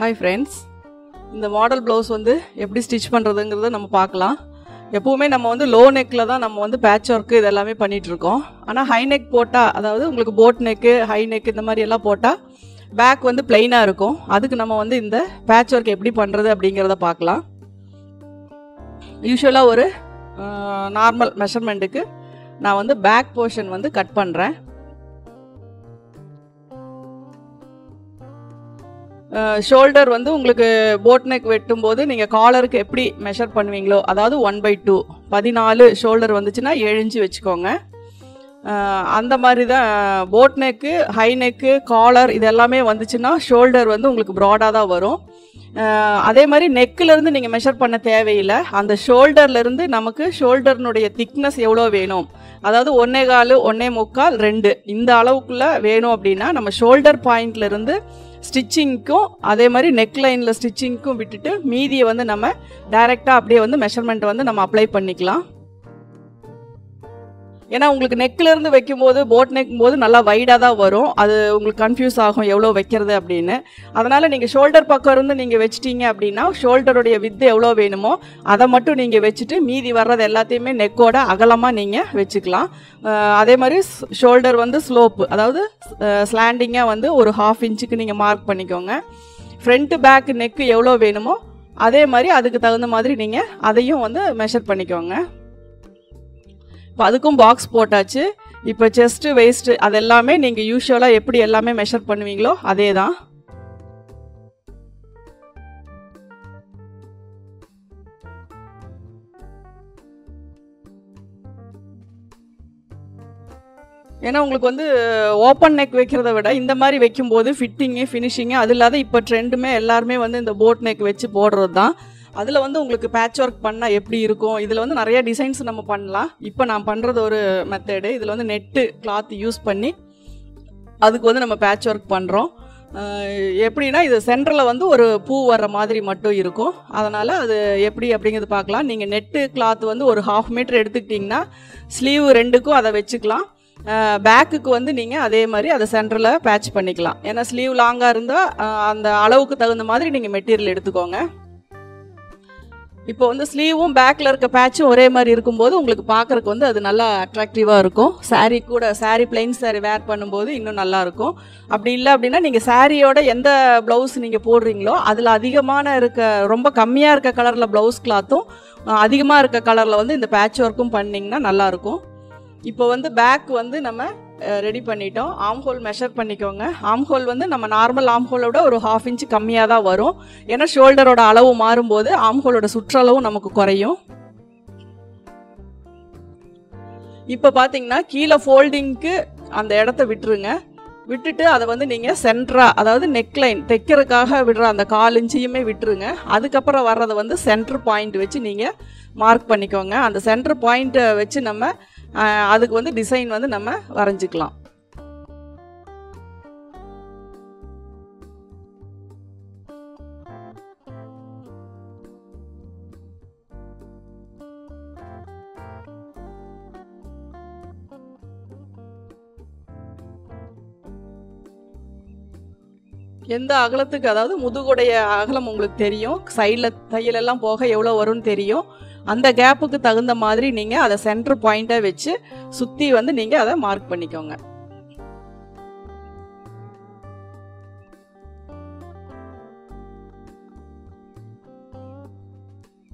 Hi friends இந்த model blouse வந்து எப்படி ஸ்டிச் பண்ணுறதுங்கிறத நம்ம பார்க்கலாம். எப்போவுமே நம்ம வந்து லோ நெக்கில் தான் நம்ம வந்து பேட்ச் ஒர்க்கு இதெல்லாமே பண்ணிகிட்ருக்கோம் ஆனால் ஹை நெக் போட்டால் அதாவது உங்களுக்கு போட் நெக்கு ஹை நெக் இந்த மாதிரி எல்லாம் போட்டால் பேக் வந்து பிளெயினாக இருக்கும். அதுக்கு நம்ம வந்து இந்த பேட்ச் ஒர்க் எப்படி பண்ணுறது அப்படிங்கிறத பார்க்கலாம். யூஸ்வலாக ஒரு நார்மல் மெஷர்மெண்ட்டுக்கு நான் வந்து பேக் போர்ஷன் வந்து கட் பண்ணுறேன் ஷோல்டர் வந்து உங்களுக்கு போட் நெக் வெட்டும்போது நீங்கள் காலருக்கு எப்படி மெஷர் பண்ணுவீங்களோ அதாவது ஒன் பை டூ பதினாலு ஷோல்டர் வந்துச்சுன்னா எழுஞ்சு வச்சுக்கோங்க. அந்த மாதிரி தான் boat neck high neck collar இது எல்லாமே வந்துச்சுன்னா ஷோல்டர் வந்து உங்களுக்கு ப்ராடாக தான் வரும். அதே மாதிரி நெக்கிலேருந்து நீங்கள் மெஷர் பண்ண தேவையில்லை. அந்த ஷோல்டர்லேருந்து நமக்கு ஷோல்டர்னுடைய திக்னஸ் எவ்வளோ வேணும்? அதாவது ஒன்னே கால் ஒன்னே முக்கால் ரெண்டு. இந்த அளவுக்குள்ளே வேணும் அப்படின்னா நம்ம ஷோல்டர் பாயிண்ட்லேருந்து ஸ்டிச்சிங்க்கும் அதே மாதிரி நெக் லைனில் ஸ்டிச்சிங்க்கும் விட்டுட்டு மீதியை வந்து நம்ம டைரெக்டாக அப்படியே வந்து மெஷர்மெண்ட் வந்து நம்ம அப்ளை பண்ணிக்கலாம். ஏன்னா உங்களுக்கு நெக்ல இருந்து வைக்கும்போது போட் நெக் போது நல்லா வைடாக தான் வரும். அது உங்களுக்கு கன்ஃபியூஸ் ஆகும் எவ்வளோ வைக்கிறது அப்படின்னு. அதனால நீங்கள் ஷோல்டர் பக்கம் இருந்து நீங்கள் வச்சிட்டீங்க அப்படின்னா ஷோல்டருடைய வித்து எவ்வளோ வேணுமோ அதை மட்டும் நீங்கள் வச்சுட்டு மீதி வர்றது எல்லாத்தையுமே நெக்கோட அகலமாக நீங்கள் வச்சுக்கலாம். அதே மாதிரி ஷோல்டர் வந்து ஸ்லோப்பு அதாவது ஸ்லாண்டிங்காக வந்து ஒரு ஹாஃப் இன்ச்சுக்கு நீங்கள் மார்க் பண்ணிக்கோங்க. ஃப்ரண்ட்டு பேக் நெக்கு எவ்வளோ வேணுமோ அதே மாதிரி அதுக்கு தகுந்த மாதிரி நீங்கள் அதையும் வந்து மெஷர் பண்ணிக்கோங்க. அதுக்கும் பாக்ஸ் போட்டாச்சு. இப்போ செஸ்ட்டு வெயிஸ்ட்டு அதெல்லாமே நீங்கள் யூஸ்வலாக எப்படி எல்லாமே மெஷர் பண்ணுவீங்களோ அதே தான் ஏன்னா உங்களுக்கு வந்து ஓப்பன் நெக் வைக்கிறத விட இந்த மாதிரி வைக்கும்போது ஃபிட்டிங்கு ஃபினிஷிங்கு அது இல்லாத இப்போ ட்ரெண்டுமே எல்லாருமே வந்து இந்த போட் நெக் வச்சு போடுறது தான் அதில் வந்து உங்களுக்கு பேட்ச் ஒர்க் பண்ணால் எப்படி இருக்கும்? இதில் வந்து நிறைய டிசைன்ஸ் நம்ம பண்ணலாம். இப்போ நான் பண்ணுறது ஒரு மெத்தடு இதில் வந்து நெட்டு கிளாத் யூஸ் பண்ணி அதுக்கு வந்து நம்ம பேட்ச் ஒர்க் பண்ணுறோம் எப்படின்னா இது சென்டரில் வந்து ஒரு பூ வர்ற மாதிரி மட்டும் இருக்கும். அதனால் அது எப்படி அப்படிங்கிறது பார்க்கலாம். நீங்கள் நெட்டு கிளாத் வந்து ஒரு ஹாஃப் மீட்டர் எடுத்துக்கிட்டிங்கன்னா ஸ்லீவ் ரெண்டுக்கும் அதை வச்சுக்கலாம். பேக்குக்கு வந்து நீங்கள் அதே மாதிரி அதை சென்டரில் பேட்ச் பண்ணிக்கலாம். ஏன்னா ஸ்லீவ் லாங்காக இருந்தால் அந்த அளவுக்கு தகுந்த மாதிரி நீங்கள் மெட்டீரியல் எடுத்துக்கோங்க. இப்போ வந்து ஸ்லீவும் பேக்கில் இருக்க பேட்சும் ஒரே மாதிரி இருக்கும்போது உங்களுக்கு பார்க்குறக்கு வந்து அது நல்லா அட்ராக்டிவாக இருக்கும். சாரீ கூட சாரீ பிளைன் சாரீ வேர் பண்ணும்போது இன்னும் நல்லாயிருக்கும் அப்படி இல்லை அப்படின்னா நீங்கள் சாரியோட எந்த ப்ளவுஸ் நீங்கள் போடுறீங்களோ அதில் அதிகமான இருக்க ரொம்ப கம்மியாக இருக்க கலரில் ப்ளவுஸ் கிளாத்தும் அதிகமாக இருக்க கலரில் வந்து இந்த பேட்ச் ஒர்க்கும் பண்ணிங்கன்னா நல்லாயிருக்கும் இப்போ வந்து பேக் வந்து நம்ம ரெடி பண்ணிட்டோம். ஆம் ஹோல் மெஷர் பண்ணிக்கோங்க. ஆம் ஹோல் வந்து நம்ம நார்மல் ஆம் ஹோலோட ஒரு ஹாஃப் இன்ச் கம்மியாக தான் வரும். ஏன்னா ஷோல்டரோட அளவு மாறும்போது ஆம் ஹோலோட சுற்றளவும் நமக்கு குறையும். இப்போ பார்த்தீங்கன்னா கீழே ஃபோல்டிங்க்கு அந்த இடத்த விட்டுருங்க. விட்டுட்டு அதை வந்து நீங்கள் சென்டரா அதாவது நெக்லைன் தைக்கிறதுக்காக விடுற அந்த கால் இன்ச்சையுமே விட்டுருங்க. அதுக்கப்புறம் வர்றதை வந்து சென்டர் பாயிண்ட் வச்சு நீங்கள் மார்க் பண்ணிக்கோங்க. அந்த சென்டர் பாயிண்ட்டை வச்சு நம்ம அதுக்கு வந்து டிசைன் வந்து நம்ம வரைஞ்சிக்கலாம். எந்த அகலத்துக்கு அதாவது முதுகுடைய அகலம் உங்களுக்கு தெரியும். சைடில் தையலெல்லாம் போக எவ்வளோ வரும்னு தெரியும். அந்த கேப்புக்கு தகுந்த மாதிரி நீங்கள் அதை சென்டர் பாயிண்ட்டாக வச்சு சுற்றி வந்து நீங்கள் அதை மார்க் பண்ணிக்கோங்க.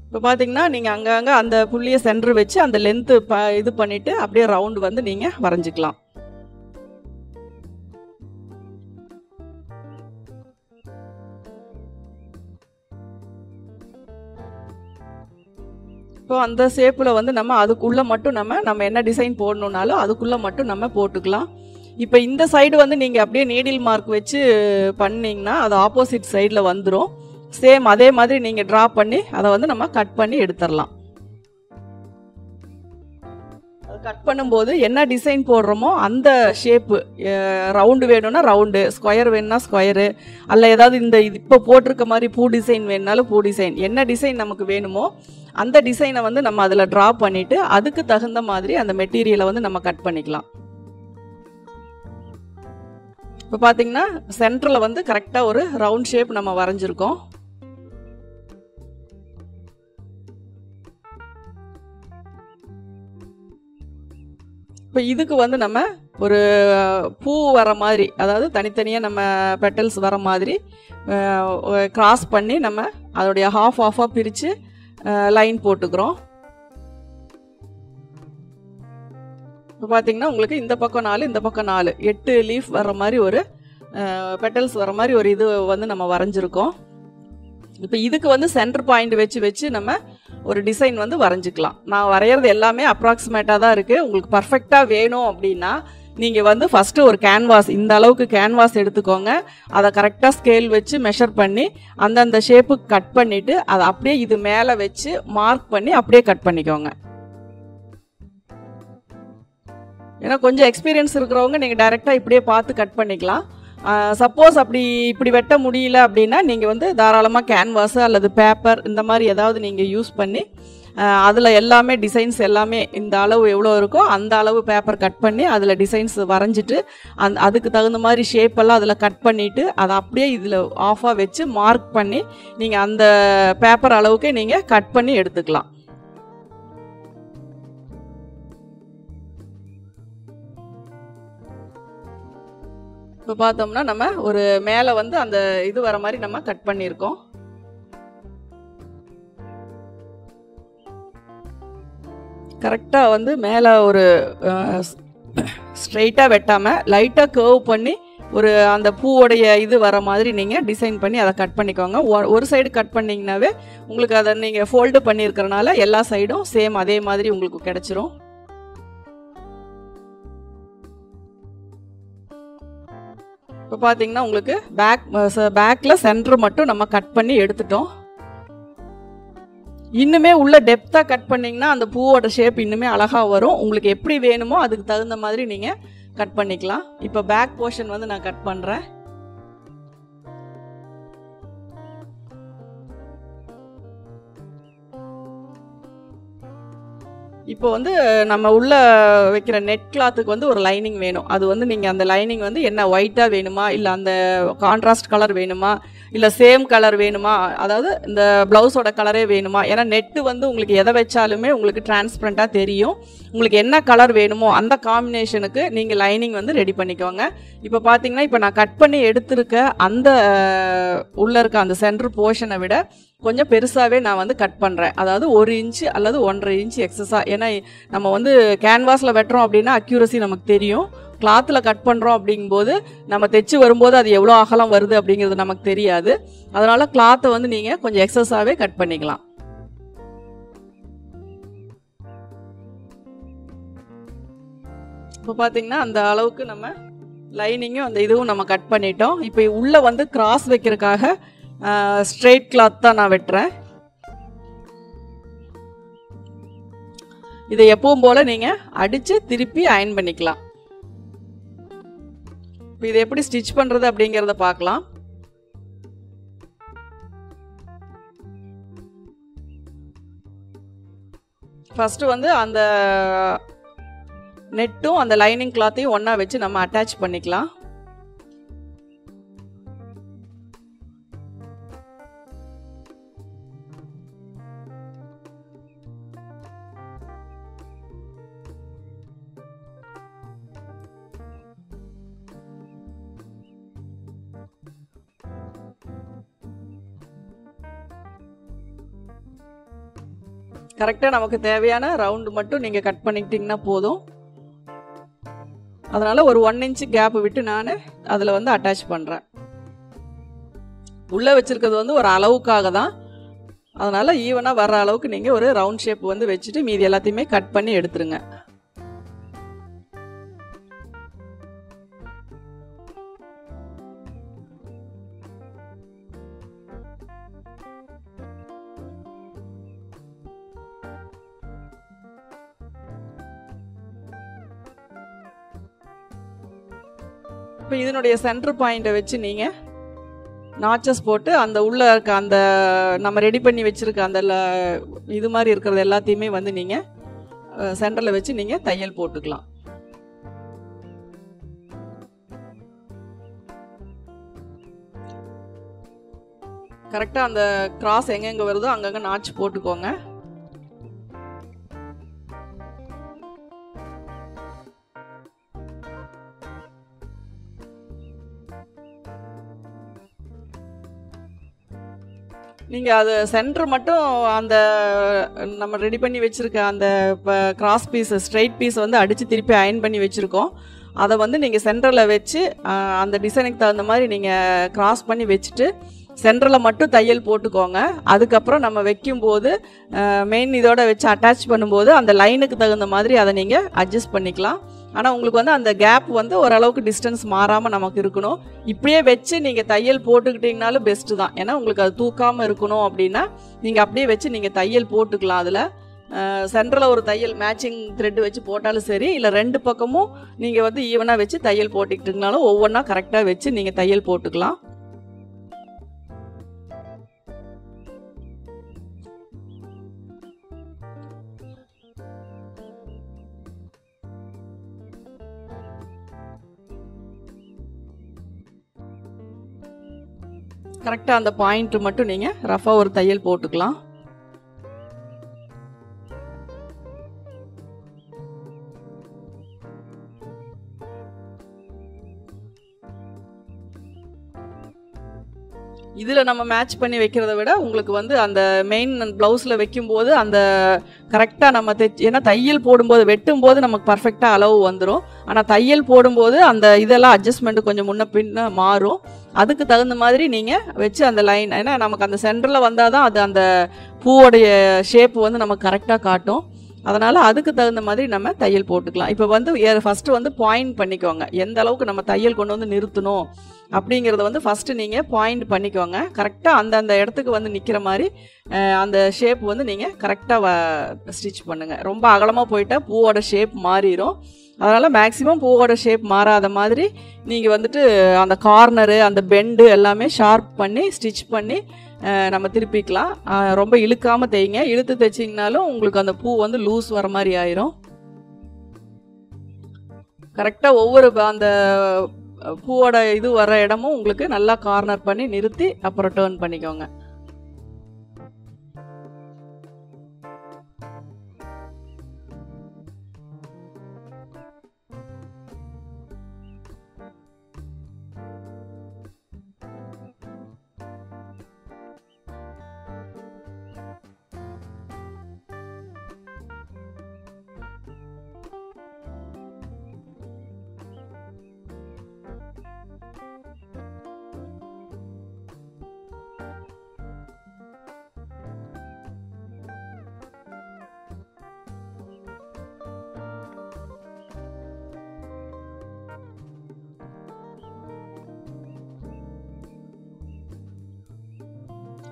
இப்போ பார்த்தீங்கன்னா நீங்கள் அங்கங்கே அந்த புள்ளியை சென்டர் வச்சு அந்த லென்த்து ப இது பண்ணிவிட்டு அப்படியே ரவுண்டு வந்து நீங்கள் வரைஞ்சிக்கலாம். இப்போ அந்த ஷேப்பில் வந்து நம்ம அதுக்குள்ளே மட்டும் நம்ம நம்ம என்ன டிசைன் போடணுன்னாலும் அதுக்குள்ளே மட்டும் நம்ம போட்டுக்கலாம். இப்போ இந்த சைடு வந்து நீங்கள் அப்படியே நீடில் மார்க் வச்சு பண்ணிங்கன்னா அது ஆப்போசிட் சைடில் வந்துடும் சேம் அதே மாதிரி நீங்கள் ட்ரா பண்ணி அதை வந்து நம்ம கட் பண்ணி எடுத்துடலாம் கட் பண்ணும்போது என்ன டிசைன் போடுறோமோ அந்த ஷேப்பு ரவுண்டு வேணும்னா ரவுண்டு ஸ்கொயர் வேணும்னா ஸ்கொயரு அல்ல ஏதாவது இந்த இப்போ போட்டிருக்க மாதிரி பூ டிசைன் வேணுனாலும் பூ டிசைன் என்ன டிசைன் நமக்கு வேணுமோ அந்த டிசைனை வந்து நம்ம அதில் ட்ரா பண்ணிவிட்டு அதுக்கு தகுந்த மாதிரி அந்த மெட்டீரியலை வந்து நம்ம கட் பண்ணிக்கலாம். இப்போ பார்த்தீங்கன்னா சென்டரில் வந்து கரெக்டாக ஒரு ரவுண்ட் ஷேப் நம்ம வரைஞ்சிருக்கோம். இப்போ இதுக்கு வந்து நம்ம ஒரு பூ வர மாதிரி அதாவது தனித்தனியாக நம்ம பெட்டல்ஸ் வர மாதிரி கிராஸ் பண்ணி நம்ம அதோடைய ஹாஃப் ஆஃபாக பிரித்து லைன் போட்டுக்கிறோம். இப்போ பார்த்தீங்கன்னா உங்களுக்கு இந்த பக்கம் நாலு இந்த பக்கம் நாலு. எட்டு லீஃப் வர மாதிரி ஒரு பெட்டல்ஸ் வர மாதிரி ஒரு இது வந்து நம்ம வரைஞ்சிருக்கோம். இப்போ இதுக்கு வந்து சென்டர் பாயிண்ட் வச்சு வச்சு நம்ம ஒரு டிசைன் வந்து வரைஞ்சிக்கலாம். நான் வரைகிறது எல்லாமே அப்ராக்சிமேட்டாக தான் இருக்குது உங்களுக்கு பர்ஃபெக்டாக வேணும் அப்படின்னா நீங்கள் வந்து ஃபஸ்ட்டு ஒரு கேன்வாஸ் இந்த அளவுக்கு கேன்வாஸ் எடுத்துக்கோங்க. அதை கரெக்டாக ஸ்கேல் வச்சு மெஷர் பண்ணி அந்தந்த ஷேப்புக்கு கட் பண்ணிவிட்டு அதை அப்படியே இது மேலே வச்சு மார்க் பண்ணி அப்படியே கட் பண்ணிக்கோங்க. ஏன்னா கொஞ்சம் எக்ஸ்பீரியன்ஸ் இருக்கிறவங்க நீங்கள் டைரெக்டாக இப்படியே பார்த்து கட் பண்ணிக்கலாம். சப்போஸ் அப்படி இப்படி வெட்ட முடியல அப்படின்னா நீங்கள் வந்து தாராளமாக கேன்வாஸு அல்லது பேப்பர் இந்த மாதிரி ஏதாவது நீங்கள் யூஸ் பண்ணி அதில் எல்லாமே டிசைன்ஸ் எல்லாமே இந்த அளவு எவ்வளோ இருக்கோ அந்த அளவு பேப்பர் கட் பண்ணி அதில் டிசைன்ஸ் வரைஞ்சிட்டு அந் அதுக்கு தகுந்த மாதிரி ஷேப் எல்லாம் அதில் கட் பண்ணிவிட்டு அதை அப்படியே இதில் ஆஃபாக வச்சு மார்க் பண்ணி நீங்கள் அந்த பேப்பர் அளவுக்கே நீங்கள் கட் பண்ணி எடுத்துக்கலாம். இப்போ பார்த்தோம்னா நம்ம ஒரு மேலே வந்து அந்த இது வர மாதிரி நம்ம கட் பண்ணியிருக்கோம். கரெக்டாக வந்து மேலே ஒரு ஸ்ட்ரெயிட்டாக வெட்டாமல் லைட்டாக கர்வ் பண்ணி ஒரு அந்த பூவோடைய இது வர மாதிரி நீங்கள் டிசைன் பண்ணி அதை கட் பண்ணிக்கோங்க. ஒரு சைடு கட் பண்ணிங்கனாவே உங்களுக்கு அதை நீங்கள் ஃபோல்டு பண்ணியிருக்கிறனால எல்லா சைடும் சேம் அதே மாதிரி உங்களுக்கு கிடச்சிரும். இப்போ பார்த்தீங்கன்னா உங்களுக்கு பேக் பேக்கில் சென்டர் மட்டும் நம்ம கட் பண்ணி எடுத்துட்டோம். இன்னுமே உள்ள டெப்த்தாக கட் பண்ணிங்கன்னா அந்த பூவோட ஷேப் இன்னுமே அழகாக வரும். உங்களுக்கு எப்படி வேணுமோ அதுக்கு தகுந்த மாதிரி நீங்கள் கட் பண்ணிக்கலாம். இப்போ பேக் போர்ஷன் வந்து நான் கட் பண்ணுறேன் இப்போ வந்து நம்ம உள்ள வைக்கிற நெட் கிளாத்துக்கு வந்து ஒரு லைனிங் வேணும். அது வந்து நீங்கள் அந்த லைனிங் வந்து என்ன ஒயிட்டாக வேணுமா? இல்லை அந்த கான்ட்ராஸ்ட் கலர் வேணுமா? இல்லை சேம் கலர் வேணுமா? அதாவது இந்த ப்ளவுஸோட கலரே வேணுமா? ஏன்னா நெட்டு வந்து உங்களுக்கு எதை வச்சாலுமே உங்களுக்கு டிரான்ஸ்பரண்ட்டாக தெரியும். உங்களுக்கு என்ன கலர் வேணுமோ அந்த காம்பினேஷனுக்கு நீங்கள் லைனிங் வந்து ரெடி பண்ணிக்கோங்க. இப்போ பார்த்தீங்கன்னா இப்போ நான் கட் பண்ணி எடுத்திருக்க அந்த உள்ளே இருக்க அந்த சென்டர் போர்ஷனை விட கொஞ்சம் பெருசாகவே நான் வந்து கட் பண்ணுறேன் அதாவது ஒரு இன்ச்சு அல்லது ஒன்றரை இன்ச்சு எக்ஸஸாக ஏன்னா நம்ம வந்து கேன்வாஸில் வெட்டுறோம் அப்படின்னா அக்யூரசி நமக்கு தெரியும். கிளாத்தில் கட் பண்ணுறோம் அப்படிங்கும்போது நம்ம தைச்சு வரும்போது அது எவ்வளோ அகலம் வருது அப்படிங்கிறது நமக்கு தெரியாது. அதனால் கிளாத்தை வந்து நீங்கள் கொஞ்சம் எக்ஸஸாகவே கட் பண்ணிக்கலாம். இப்போ பார்த்தீங்கன்னா அந்த அளவுக்கு நம்ம லைனிங்கும் அந்த இதுவும் நம்ம கட் பண்ணிட்டோம். இப்போ உள்ளே வந்து கிராஸ் வைக்கிறதுக்காக ஸ்ட்ரெயிட் கிளாத் தான் நான் வெட்டுறேன். இதை எப்பவும் போல் நீங்கள் அடித்து திருப்பி அயன் பண்ணிக்கலாம். இப்போ இதை எப்படி ஸ்டிச் பண்ணுறது அப்படிங்கிறத பார்க்கலாம். ஃபஸ்ட்டு வந்து அந்த நெட்டும் அந்த லைனிங் கிளாத்தையும் ஒன்றா வச்சு நம்ம அட்டாச் பண்ணிக்கலாம். கரெக்டாக நமக்கு தேவையான ரவுண்டு மட்டும் நீங்கள் கட் பண்ணிக்கிட்டிங்கன்னா போதும். அதனால் ஒரு ஒன் இன்ச்சு கேப் விட்டு நான் அதில் வந்து அட்டாச் பண்ணுறேன் உள்ளே வச்சுருக்கிறது வந்து ஒரு அளவுக்காக தான். அதனால் ஈவனாக வர்ற அளவுக்கு நீங்கள் ஒரு ரவுண்ட் ஷேப் வந்து வச்சுட்டு மீதி எல்லாத்தையுமே கட் பண்ணி எடுத்துருங்க. இப்போ இதனுடைய சென்டர் பாயிண்ட்டை வச்சு நீங்கள் நாச்சஸ் போட்டு அந்த உள்ளே இருக்க அந்த நம்ம ரெடி பண்ணி வச்சுருக்க அந்த இது மாதிரி இருக்கிறது எல்லாத்தையுமே வந்து நீங்கள் சென்டரில் வச்சு நீங்கள் தையல் போட்டுக்கலாம். கரெக்டாக அந்த கிராஸ் எங்கெங்கே வருதோ அங்கங்கே நாச்சு போட்டுக்கோங்க. நீங்கள் அது சென்டர் மட்டும் அந்த நம்ம ரெடி பண்ணி வச்சுருக்க அந்த இப்போ கிராஸ் பீஸ் ஸ்ட்ரைட் பீஸ் வந்து அடித்து திருப்பி அயன் பண்ணி வச்சுருக்கோம். அதை வந்து நீங்கள் சென்டரில் வச்சு அந்த டிசைனுக்கு தகுந்த மாதிரி நீங்கள் கிராஸ் பண்ணி வச்சுட்டு சென்டரில் மட்டும் தையல் போட்டுக்கோங்க. அதுக்கப்புறம் நம்ம வைக்கும்போது மெயின் இதோட வச்சு அட்டாச் பண்ணும்போது அந்த லைனுக்கு தகுந்த மாதிரி அதை நீங்கள் அட்ஜஸ்ட் பண்ணிக்கலாம். ஆனால் உங்களுக்கு வந்து அந்த கேப் வந்து ஓரளவுக்கு டிஸ்டன்ஸ் மாறாமல் நமக்கு இருக்கணும். இப்படியே வச்சு நீங்கள் தையல் போட்டுக்கிட்டிங்கனாலும் பெஸ்ட்டு தான். ஏன்னா உங்களுக்கு அது தூக்காமல் இருக்கணும் அப்படின்னா நீங்கள் அப்படியே வச்சு நீங்கள் தையல் போட்டுக்கலாம் அதில். சென்டரில் ஒரு தையல் மேட்சிங் த்ரெட் வச்சு போட்டாலும் சரி இல்லை ரெண்டு பக்கமும் நீங்கள் வந்து ஈவனாக வச்சு தையல் போட்டுக்கிட்டிங்கனாலும் ஒவ்வொன்றா கரெக்டாக வச்சு நீங்கள் தையல் போட்டுக்கலாம். கரெக்டாக அந்த பாயிண்ட் மட்டும் நீங்கள் ரஃபாக ஒரு தையல் போட்டுக்கலாம். இதில் நம்ம மேட்ச் பண்ணி வைக்கிறத விட உங்களுக்கு வந்து அந்த மெயின் ப்ளவுஸில் வைக்கும்போது அந்த கரெக்டாக நம்ம தைச்சு ஏன்னா தையல் போடும்போது வெட்டும்போது நமக்கு பர்ஃபெக்டாக அளவு வந்துடும் ஆனால் தையல் போடும்போது அந்த இதெல்லாம் அட்ஜஸ்ட்மெண்ட் கொஞ்சம் முன்ன பின்ன மாறும். அதுக்கு தகுந்த மாதிரி நீங்கள் வச்சு அந்த லைன் ஏன்னா நமக்கு அந்த சென்டரில் வந்தால் தான் அது அந்த பூவோடைய ஷேப் வந்து நமக்கு கரெக்டாக காட்டும். அதனால் அதுக்கு தகுந்த மாதிரி நம்ம தையல் போட்டுக்கலாம். இப்போ வந்து ஃபஸ்ட்டு வந்து பாயிண்ட் பண்ணிக்கோங்க. எந்த அளவுக்கு நம்ம தையல் கொண்டு வந்து நிறுத்தணும்? அப்படிங்கிறத வந்து ஃபஸ்ட்டு நீங்கள் பாயிண்ட் பண்ணிக்கோங்க. கரெக்டாக அந்தந்த இடத்துக்கு வந்து நிற்கிற மாதிரி அந்த ஷேப் வந்து நீங்கள் கரெக்டாக ஸ்டிச் பண்ணுங்கள் ரொம்ப அகலமாக போயிட்டால் பூவோட ஷேப் மாறிடும் அதனால் மேக்ஸிமம் பூவோட ஷேப் மாறாத மாதிரி நீங்கள் வந்துட்டு அந்த கார்னரு அந்த பெண்டு எல்லாமே ஷார்ப் பண்ணி ஸ்டிச் பண்ணி நம்ம திருப்பிக்கலாம். ரொம்ப இழுக்காமல் தைங்க இழுத்து தைச்சிங்கனாலும் உங்களுக்கு அந்த பூ வந்து லூஸ் வர மாதிரி ஆயிரும். கரெக்டாக ஒவ்வொரு ப- அந்த பூவோட இது வர இடமும் உங்களுக்கு நல்லா கார்னர் பண்ணி நிறுத்தி அப்புறம் டேர்ன் பண்ணிக்கோங்க.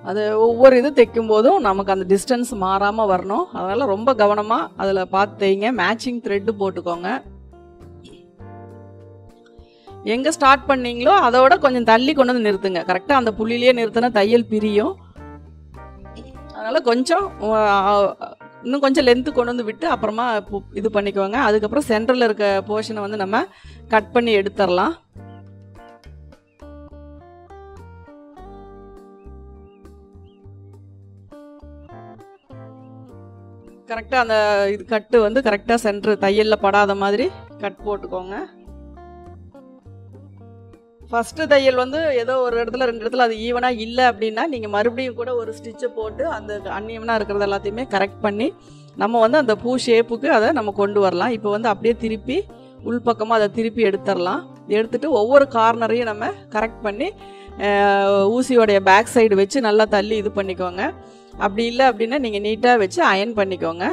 அது ஒவ்வொரு இது தைக்கும் போதும் நமக்கு அந்த டிஸ்டன்ஸ் மாறாமல் வரணும். அதனால் ரொம்ப கவனமாக அதில் பார்த்து தைங்க. மேட்சிங் த்ரெட்டு போட்டுக்கோங்க. எங்கே ஸ்டார்ட் பண்ணீங்களோ அதோட கொஞ்சம் தள்ளி கொண்டு வந்து நிறுத்துங்க. கரெக்டாக அந்த புள்ளிலேயே நிறுத்தினா தையல் பிரியும். அதனால் கொஞ்சம் இன்னும் கொஞ்சம் லென்த்து கொண்டு வந்து விட்டு அப்புறமா பு- இது பண்ணிக்கோங்க. அதுக்கப்புறம் சென்டரில் இருக்க போர்ஷனை வந்து நம்ம கட் பண்ணி எடுத்துடலாம். கரெக்டாக அந்த இது கட்டு வந்து கரெக்டாக சென்ட்ரு தையலில் படாத மாதிரி கட் போட்டுக்கோங்க. ஃபஸ்ட்டு தையல் வந்து ஏதோ ஒரு இடத்துல ரெண்டு இடத்துல அது ஈவனாக இல்லை அப்படின்னா நீங்கள் மறுபடியும் கூட ஒரு ஸ்டிச்சை போட்டு அந்த அன்ஈவனாக இருக்கிறது எல்லாத்தையுமே கரெக்ட் பண்ணி நம்ம வந்து அந்த பூ ஷேப்புக்கு அதை நம்ம கொண்டு வரலாம். இப்போ வந்து அப்படியே திருப்பி உள்பக்கமாக அதை திருப்பி எடுத்துடலாம். எடுத்துட்டு ஒவ்வொரு கார்னரையும் நம்ம கரெக்ட் பண்ணி ஊசியோடைய பேக் சைடு வச்சு நல்லா தள்ளி இது பண்ணிக்கோங்க. அப்படி இல்லை அப்படின்னா நீங்கள் நீட்டாக வச்சு அயன் பண்ணிக்கோங்க.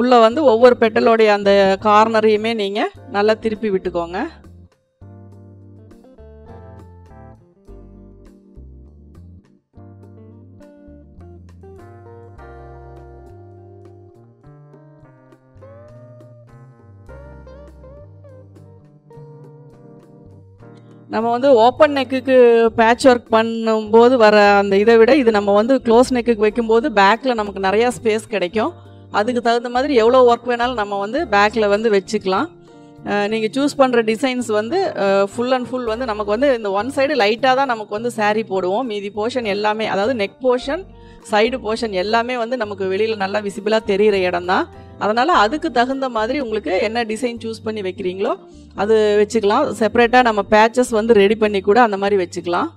உள்ளே வந்து ஒவ்வொரு பெட்டலோடைய அந்த கார்னரையுமே நீங்கள் நல்லா திருப்பி விட்டுக்கோங்க. நம்ம வந்து ஓப்பன் நெக்குக்கு பேட்ச் ஒர்க் பண்ணும்போது வர அந்த இதை விட இது நம்ம வந்து க்ளோஸ் நெக்குக்கு வைக்கும்போது பேக்கில் நமக்கு நிறையா ஸ்பேஸ் கிடைக்கும். அதுக்கு தகுந்த மாதிரி எவ்வளோ ஒர்க் வேணாலும் நம்ம வந்து பேக்கில் வந்து வச்சுக்கலாம். நீங்கள் சூஸ் பண்ணுற டிசைன்ஸ் வந்து ஃபுல் அண்ட் ஃபுல் வந்து நமக்கு வந்து இந்த ஒன் சைடு லைட்டாக தான் நமக்கு வந்து saree போடுவோம். மீதி போர்ஷன் எல்லாமே அதாவது நெக் போர்ஷன் சைடு போர்ஷன் எல்லாமே வந்து நமக்கு வெளியில் நல்லா விசிபிளாக தெரிகிற இடம் தான். அதனால் அதுக்கு தகுந்த மாதிரி உங்களுக்கு என்ன டிசைன் சூஸ் பண்ணி வைக்கிறீங்களோ அது வச்சுக்கலாம். செப்பரேட்டாக நம்ம பேச்சஸ் வந்து ரெடி பண்ணி கூட அந்த மாதிரி வச்சுக்கலாம்.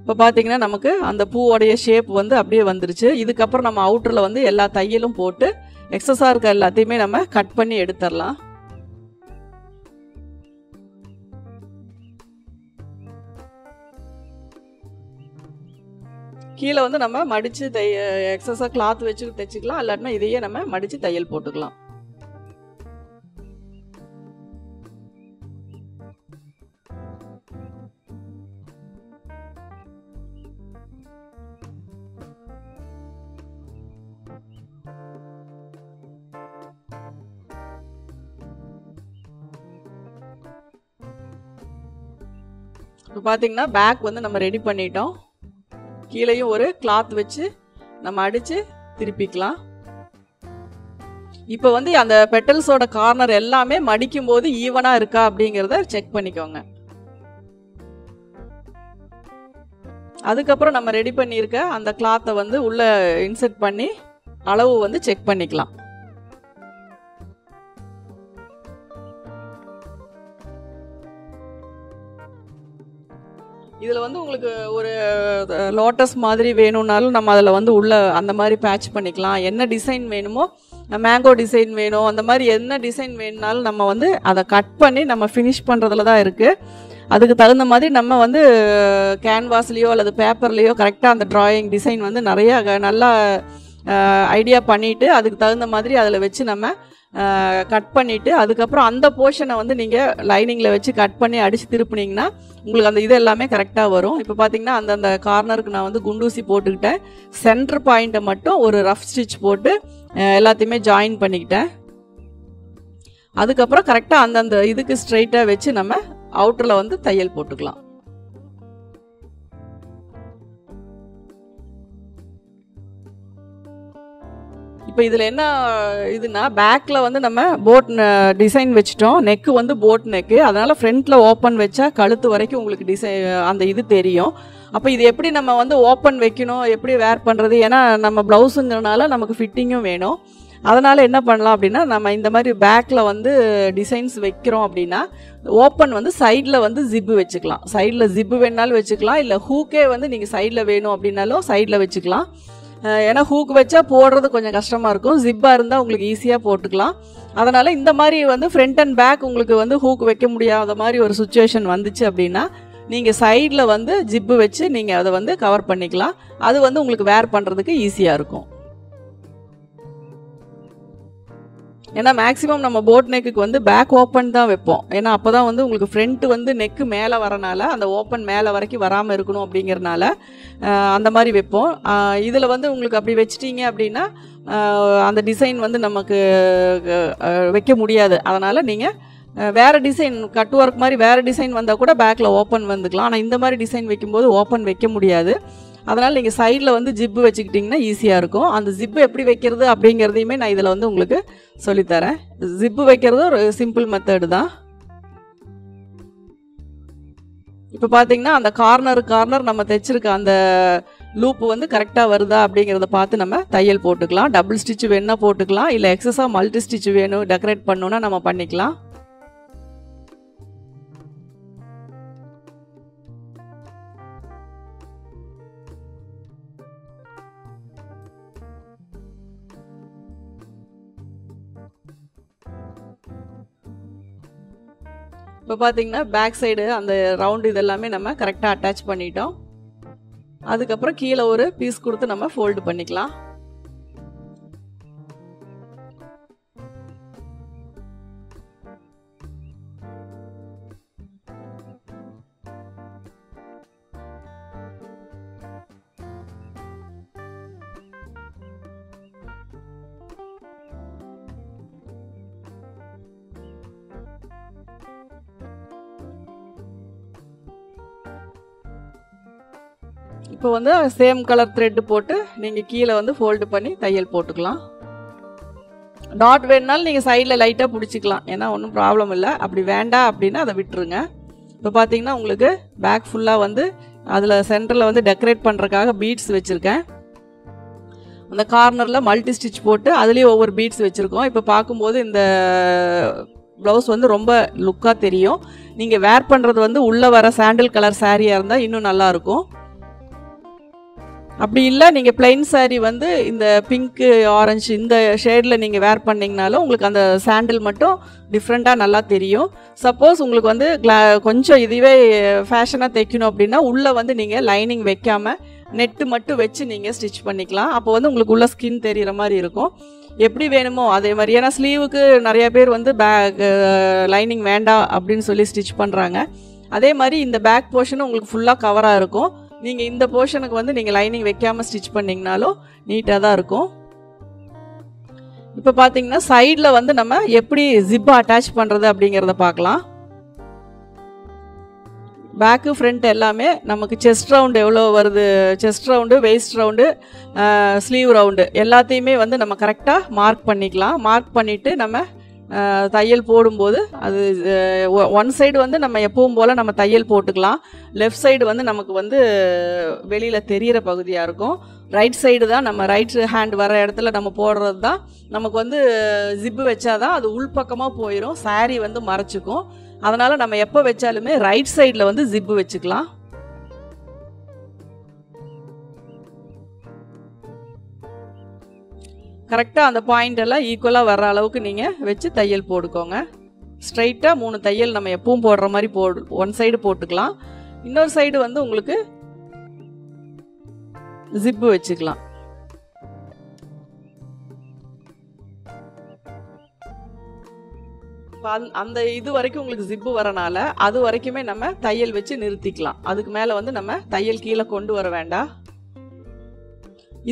இப்போ பார்த்தீங்கன்னா நமக்கு அந்த பூவோடைய ஷேப் வந்து அப்படியே வந்துருச்சு. இதுக்கப்புறம் நம்ம அவுட்டரில் வந்து எல்லா தையலும் போட்டு எக்ஸஸாக இருக்க எல்லாத்தையுமே நம்ம கட் பண்ணி எடுத்துடலாம். கீழே வந்து நம்ம மடித்து தைய எக்ஸஸாக கிளாத் வச்சு தைச்சிக்கலாம். இல்லாட்டினா இதையே நம்ம மடித்து தையல் போட்டுக்கலாம். இப்போ பார்த்தீங்கன்னா பேக் வந்து நம்ம ரெடி பண்ணிட்டோம். கீழேயும் ஒரு கிளாத் வச்சு நம்ம அடித்து திருப்பிக்கலாம். இப்போ வந்து அந்த பெட்டல்ஸோட கார்னர் எல்லாமே மடிக்கும் போது ஈவனாக இருக்கா அப்படிங்கிறத செக் பண்ணிக்கோங்க. அதுக்கப்புறம் நம்ம ரெடி பண்ணியிருக்க அந்த கிளாத்தை வந்து உள்ளே இன்செர்ட் பண்ணி அளவு வந்து செக் பண்ணிக்கலாம். இதில் வந்து உங்களுக்கு ஒரு லோட்டஸ் மாதிரி வேணும்னாலும் நம்ம அதில் வந்து உள்ள அந்த மாதிரி பேட்ச் பண்ணிக்கலாம். என்ன டிசைன் வேணுமோ மேங்கோ டிசைன் வேணும். அந்த மாதிரி என்ன டிசைன் வேணும்னாலும் நம்ம வந்து அதை கட் பண்ணி நம்ம ஃபினிஷ் பண்ணுறதுல தான் இருக்குது அதுக்கு தகுந்த மாதிரி நம்ம வந்து கேன்வாஸ்லேயோ அல்லது பேப்பர்லேயோ கரெக்டாக அந்த ட்ராயிங் டிசைன் வந்து நிறையா நல்லா ஐடியா பண்ணிவிட்டு அதுக்கு தகுந்த மாதிரி அதில் வச்சு நம்ம கட் பண்ணிவிட்டு அதுக்கப்புறம் அந்த போர்ஷனை வந்து நீங்கள் லைனிங்கில் வச்சு கட் பண்ணி அடித்து திருப்புனீங்கன்னா உங்களுக்கு அந்த இது எல்லாமே கரெக்டாக வரும். இப்போ பார்த்தீங்கன்னா அந்தந்த கார்னருக்கு நான் வந்து குண்டூசி போட்டுக்கிட்டேன். சென்டர் பாயிண்ட்டை மட்டும் ஒரு ரஃப் ஸ்டிச் போட்டு எல்லாத்தையுமே ஜாயின் பண்ணிக்கிட்டேன். அதுக்கப்புறம் கரெக்டாக அந்தந்த இதுக்கு ஸ்ட்ரைட்டாக வச்சு நம்ம அவுட்டரில் வந்து தையல் போட்டுக்கலாம். இப்போ இதில் என்ன இதுனா பேக்கில் வந்து நம்ம போட் டிசைன் வச்சுட்டோம். நெக்கு வந்து போட் நெக்கு அதனால் ஃப்ரண்ட்டில் ஓப்பன் வச்சா கழுத்து வரைக்கும் உங்களுக்கு டிசைன் அந்த இது தெரியும். அப்போ இது எப்படி நம்ம வந்து ஓப்பன் வைக்கணும் எப்படி வேர் பண்ணுறது ஏன்னா நம்ம ப்ளவுஸுங்கிறனால நமக்கு ஃபிட்டிங்கும் வேணும். அதனால் என்ன பண்ணலாம் அப்படின்னா நம்ம இந்த மாதிரி பேக்கில் வந்து டிசைன்ஸ் வைக்கிறோம் அப்படின்னா ஓப்பன் வந்து சைடில் வந்து ஜிப்பு வச்சுக்கலாம். சைடில் ஜிப்பு வேணாலும் வச்சுக்கலாம். இல்லை ஹூக்கே வந்து நீங்கள் சைடில் வேணும் அப்படின்னாலும் சைடில் வச்சுக்கலாம். ஏன்னா ஹூக் வச்சா போடுறது கொஞ்சம் கஷ்டமாக இருக்கும். ஜிப்பாக இருந்தால் உங்களுக்கு ஈஸியாக போட்டுக்கலாம். அதனால் இந்த மாதிரி வந்து ஃப்ரண்ட் அண்ட் பேக் உங்களுக்கு வந்து ஹூக் வைக்க முடியாத மாதிரி ஒரு சுச்சுவேஷன் வந்துச்சு அப்படின்னா நீங்கள் சைடில் வந்து ஜிப்பு வச்சு நீங்கள் அதை வந்து கவர் பண்ணிக்கலாம். அது வந்து உங்களுக்கு வேர் பண்ணுறதுக்கு ஈஸியாக இருக்கும். ஏன்னா மேக்ஸிமம் நம்ம போட் நெக்குக்கு வந்து பேக் ஓப்பன் தான் வைப்போம். ஏன்னா அப்போ தான் வந்து உங்களுக்கு ஃப்ரண்ட் வந்து நெக்கு மேலே வரனால அந்த ஓப்பன் மேலே வரைக்கும் வராமல் இருக்கணும் அப்படிங்கிறனால அந்த மாதிரி வைப்போம். இதில் வந்து உங்களுக்கு அப்படி வச்சிட்டீங்க அப்படின்னா அந்த டிசைன் வந்து நமக்கு வைக்க முடியாது. அதனால் நீங்கள் வேறு டிசைன் கட் ஒர்க் மாதிரி வேறு டிசைன் வந்தால் கூட பேக்கில் ஓப்பன் வந்துக்கலாம். ஆனால் இந்த மாதிரி டிசைன் வைக்கும்போது ஓப்பன் வைக்க முடியாது. அதனால் நீங்கள் சைடில் வந்து ஜிப்பு வச்சுக்கிட்டிங்கன்னா ஈஸியாக இருக்கும். அந்த ஜிப்பு எப்படி வைக்கிறது அப்படிங்கிறதையுமே நான் இதில் வந்து உங்களுக்கு சொல்லித்தரேன். ஜிப்பு வைக்கிறது ஒரு சிம்பிள் மெத்தடு தான். இப்போ பார்த்தீங்கன்னா அந்த கார்னர் கார்னர் நம்ம தைச்சிருக்க அந்த லூப் வந்து கரெக்டாக வருதா அப்படிங்கிறத பார்த்து நம்ம தையல் போட்டுக்கலாம். டபுள் ஸ்டிச் வேணுன்னா போட்டுக்கலாம். இல்லை எக்ஸஸாக மல்டி ஸ்டிச் வேணும் டெக்கரேட் பண்ணணுன்னா நம்ம பண்ணிக்கலாம். இப்போ பார்த்தீங்கன்னா பேக் சைடு அந்த ரவுண்டு இதெல்லாமே நம்ம கரெக்டாக அட்டாச் பண்ணிட்டோம். அதுக்கப்புறம் கீழே ஒரு பீஸ் கொடுத்து நம்ம ஃபோல்டு பண்ணிக்கலாம். வந்து சேம் கலர் த்ரெட்டு போட்டு நீங்கள் கீழே வந்து ஃபோல்டு பண்ணி தையல் போட்டுக்கலாம். டாட் வேணுனாலும் நீங்கள் சைடில் லைட்டாக பிடிச்சிக்கலாம். ஏன்னா ஒன்றும் ப்ராப்ளம் இல்லை. அப்படி வேண்டாம் அப்படின்னா அதை விட்டுருங்க. இப்போ பார்த்தீங்கன்னா உங்களுக்கு பேக் ஃபுல்லாக வந்து அதில் சென்டரில் வந்து டெக்கரேட் பண்ணுறதுக்காக பீட்ஸ் வச்சுருக்கேன். அந்த கார்னரில் மல்டி ஸ்டிச் போட்டு அதுலேயும் ஒவ்வொரு பீட்ஸ் வச்சுருக்கோம். இப்போ பார்க்கும்போது இந்த ப்ளவுஸ் வந்து ரொம்ப லுக்காக தெரியும். நீங்கள் வேர் பண்ணுறது வந்து உள்ளே வர சாண்டில் கலர் சாரியாக இருந்தால் இன்னும் நல்லாயிருக்கும் அப்படி இல்லை நீங்கள் பிளைன் saree வந்து இந்த பிங்க்கு ஆரஞ்சு இந்த ஷேடில் நீங்கள் வேர் பண்ணிங்கனாலும் உங்களுக்கு அந்த சாண்டில் மட்டும் டிஃப்ரெண்ட்டாக நல்லா தெரியும். சப்போஸ் உங்களுக்கு வந்து கிளா கொஞ்சம் இதுவே ஃபேஷனாக தைக்கணும் அப்படின்னா உள்ளே வந்து நீங்கள் லைனிங் வைக்காமல் நெட்டு மட்டும் வச்சு நீங்கள் ஸ்டிச் பண்ணிக்கலாம். அப்போ வந்து உங்களுக்கு உள்ள ஸ்கின் தெரிகிற மாதிரி இருக்கும். எப்படி வேணுமோ அதே மாதிரி. ஏன்னா ஸ்லீவுக்கு நிறைய பேர் வந்து பேக் லைனிங் வேண்டாம் அப்படின்னு சொல்லி ஸ்டிச் பண்ணுறாங்க அதே மாதிரி இந்த பேக் போர்ஷனும் உங்களுக்கு ஃபுல்லாக கவராக இருக்கும். நீங்கள் இந்த போர்ஷனுக்கு வந்து நீங்கள் லைனிங் வைக்காமல் ஸ்டிச் பண்ணிங்கனாலும் நீட்டாக தான் இருக்கும். இப்போ பார்த்தீங்கன்னா சைடில் வந்து நம்ம எப்படி ஜிப்பை அட்டாச் பண்ணுறது அப்படிங்கிறத பார்க்கலாம் பேக்கு ஃப்ரண்ட் எல்லாமே நமக்கு செஸ்ட் ரவுண்டு எவ்வளோ வருது? Chest round waist round sleeve round எல்லாத்தையுமே வந்து நம்ம கரெக்டாக மார்க் பண்ணிக்கலாம். மார்க் பண்ணிவிட்டு நம்ம தையல் போடும்போது அது ஒன் சைடு வந்து நம்ம எப்பவும் போல் நம்ம தையல் போட்டுக்கலாம். லெஃப்ட் சைடு வந்து நமக்கு வந்து வெளியில் தெரியிற பகுதியாக இருக்கும். ரைட் சைடு தான் நம்ம ரைட் ஹேண்ட் வர இடத்துல நம்ம போடுறது தான். நமக்கு வந்து ஜிப்பு வச்சாதான் அது உள்பக்கமாக போயிடும் saree வந்து மறைச்சிக்கும். அதனால் நம்ம எப்போ வச்சாலுமே ரைட் சைடில் வந்து ஜிப்பு வச்சுக்கலாம். கரெக்டாக அந்த பாயிண்ட் எல்லாம் ஈக்குவலாக வர்ற அளவுக்கு நீங்கள் வச்சு தையல் போட்டுக்கோங்க. ஸ்ட்ரைட்டாக மூணு தையல் நம்ம எப்பவும் போடுற மாதிரி போடு ஒன் சைடு போட்டுக்கலாம். இன்னொரு சைடு வந்து உங்களுக்கு ஜிப்பு வச்சுக்கலாம். அந்த இது வரைக்கும் உங்களுக்கு ஜிப்பு வரனால அது வரைக்குமே நம்ம தையல் வச்சு நிறுத்திக்கலாம். அதுக்கு மேலே வந்து நம்ம தையல் கீழே கொண்டு வர வேண்டாம்.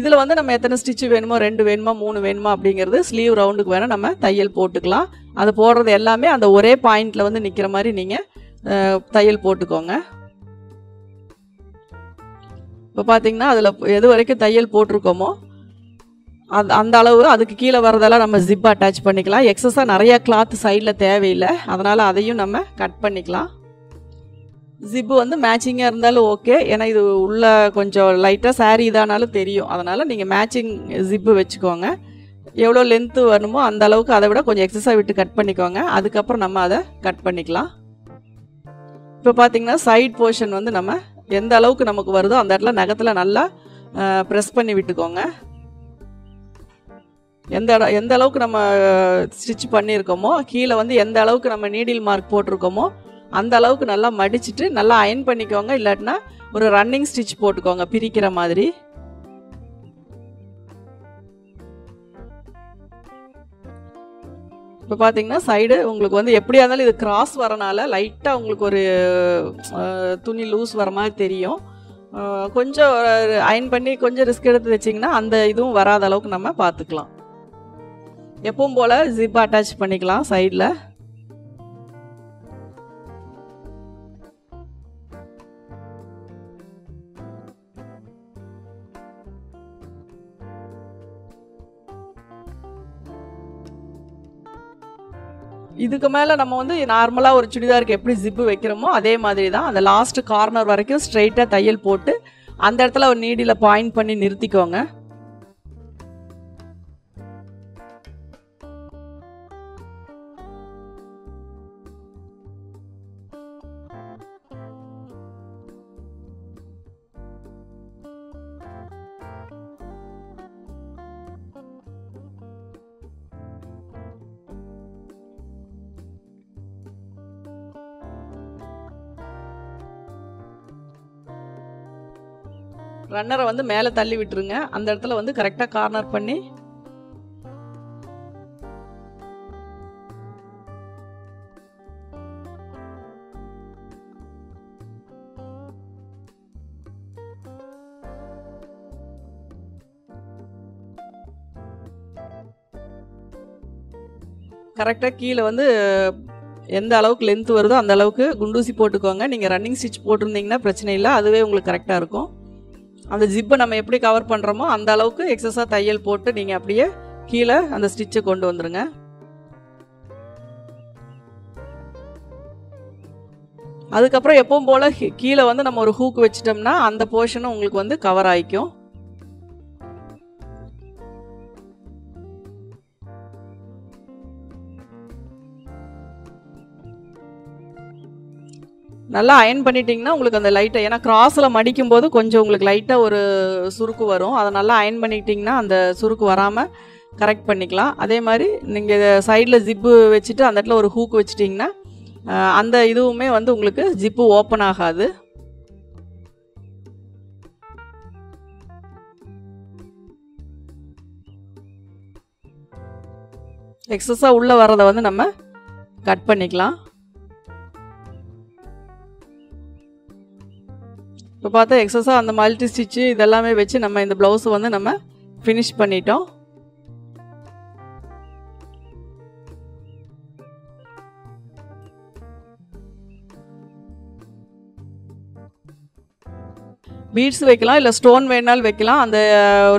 இதில் வந்து நம்ம எத்தனை ஸ்டிச்சு வேணுமோ ரெண்டு வேணுமா மூணு வேணுமா அப்படிங்கிறது ஸ்லீவ் ரவுண்டுக்கு வேணால் நம்ம தையல் போட்டுக்கலாம். அது போடுறது எல்லாமே அந்த ஒரே பாயிண்டில் வந்து நிற்கிற மாதிரி நீங்கள் தையல் போட்டுக்கோங்க. இப்போ பார்த்தீங்கன்னா அதில் எது வரைக்கும் தையல் போட்டிருக்கோமோ அது அந்த அளவு அதுக்கு கீழே வரதெல்லாம் நம்ம ஜிப் அட்டாச் பண்ணிக்கலாம். எக்ஸஸாக நிறையா கிளாத் சைடில் தேவையில்லை. அதனால் அதையும் நம்ம கட் பண்ணிக்கலாம். ஜிப்பு வந்து மேட்சிங்காக இருந்தாலும் ஓகே ஏன்னா இது உள்ள கொஞ்சம் லைட்டாக சாரீ இதானாலும் தெரியும். அதனால் நீங்கள் மேட்சிங் ஜிப்பு வச்சுக்கோங்க. எவ்வளோ லென்த்து வரணுமோ அந்த அளவுக்கு அதை விட கொஞ்சம் எக்ஸஸாக விட்டு கட் பண்ணிக்கோங்க. அதுக்கப்புறம் நம்ம அதை கட் பண்ணிக்கலாம். இப்போ பார்த்தீங்கன்னா சைட் போர்ஷன் வந்து நம்ம எந்த அளவுக்கு நமக்கு வருதோ அந்த இடத்துல நகத்தில் நல்லா ப்ரெஸ் பண்ணி விட்டுக்கோங்க. எந்த இடம் எந்த அளவுக்கு நம்ம ஸ்டிச் பண்ணியிருக்கோமோ கீழே வந்து எந்த அளவுக்கு நம்ம நீடில் மார்க் போட்டிருக்கோமோ அந்த அளவுக்கு நல்லா மடிச்சுட்டு நல்லா அயன் பண்ணிக்கோங்க. இல்லாட்டினா ஒரு ரன்னிங் ஸ்டிச் போட்டுக்கோங்க. பிரிக்கிற மாதிரி. இப்போ பார்த்தீங்கன்னா சைடு உங்களுக்கு வந்து எப்படியா இருந்தாலும் இது கிராஸ் வரனால லைட்டாக உங்களுக்கு ஒரு துணி லூஸ் வர மாதிரி தெரியும். கொஞ்சம் அயன் பண்ணி கொஞ்சம் ரிஸ்க் எடுத்து வச்சிங்கன்னா அந்த இதுவும் வராத அளவுக்கு நம்ம பார்த்துக்கலாம் எப்பவும் போல் ஜிப் அட்டாச் பண்ணிக்கலாம் சைடில் இதுக்கு மேலே நம்ம வந்து நார்மலாக ஒரு சுடிதாருக்கு எப்படி ஜிப்பு வைக்கிறோமோ அதே மாதிரி தான் அந்த லாஸ்ட் கார்னர் வரைக்கும் ஸ்ட்ரெயிட்டாக தையல் போட்டு அந்த இடத்துல ஒரு நீடியில் பாயிண்ட் பண்ணி நிறுத்திக்கோங்க. ரன்னரை வந்து மேலே தள்ளி விட்டுருங்க. அந்த இடத்துல வந்து கரெக்டாக கார்னர் பண்ணி. கரெக்டாக கீழே வந்து எந்த அளவுக்கு லென்த் வருதோ அந்த அளவுக்கு குண்டூசி போட்டுக்கோங்க. நீங்கள் ரன்னிங் ஸ்டிச் போட்டிருந்தீங்கன்னா பிரச்சனை இல்லை. அதுவே உங்களுக்கு கரெக்டாக இருக்கும். அந்த ஜிப்பை நம்ம எப்படி கவர் பண்ணுறோமோ அந்த அளவுக்கு எக்ஸஸாக தையல் போட்டு நீங்கள் அப்படியே கீழே அந்த ஸ்டிச்சை கொண்டு வந்துடுங்க அதுக்கப்புறம் எப்பவும் போல் கீழே வந்து நம்ம ஒரு ஹூக் வச்சிட்டோம்னா அந்த போர்ஷனும் உங்களுக்கு வந்து கவர் ஆகிக்கும் நல்லா அயன் பண்ணிட்டீங்கன்னா உங்களுக்கு அந்த லைட்டை ஏன்னா கிராஸில் மடிக்கும் போது கொஞ்சம் உங்களுக்கு லைட்டாக ஒரு சுருக்கு வரும். அதை நல்லா அயன் பண்ணிக்கிட்டிங்கன்னா அந்த சுருக்கு வராமல் கரெக்ட் பண்ணிக்கலாம். அதே மாதிரி நீங்கள் சைடில் ஜிப்பு வச்சுட்டு அந்த இடத்துல ஒரு ஹூக் வச்சுட்டிங்கன்னா அந்த இதுவுமே வந்து உங்களுக்கு ஜிப்பு ஓப்பன் ஆகாது. எக்ஸஸாக உள்ளே வர்றதை வந்து நம்ம கட் பண்ணிக்கலாம். இப்போ பார்த்தா எக்ஸஸாக அந்த மல்டி ஸ்டிச்சு இதெல்லாமே வச்சு நம்ம இந்த ப்ளவுஸை வந்து நம்ம ஃபினிஷ் பண்ணிட்டோம். பீட்ஸ் வைக்கலாம் இல்லை ஸ்டோன் வேணாலும் வைக்கலாம். அந்த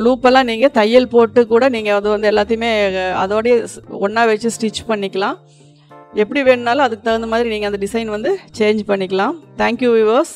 லூப்பெல்லாம் நீங்கள் தையல் போட்டு கூட நீங்கள் அது வந்து எல்லாத்தையுமே அதோடய ஒன்றா வச்சு ஸ்டிச் பண்ணிக்கலாம். எப்படி வேணுனாலும் அதுக்கு தகுந்த மாதிரி நீங்கள் அந்த டிசைன் வந்து சேஞ்ச் பண்ணிக்கலாம். Thank you viewers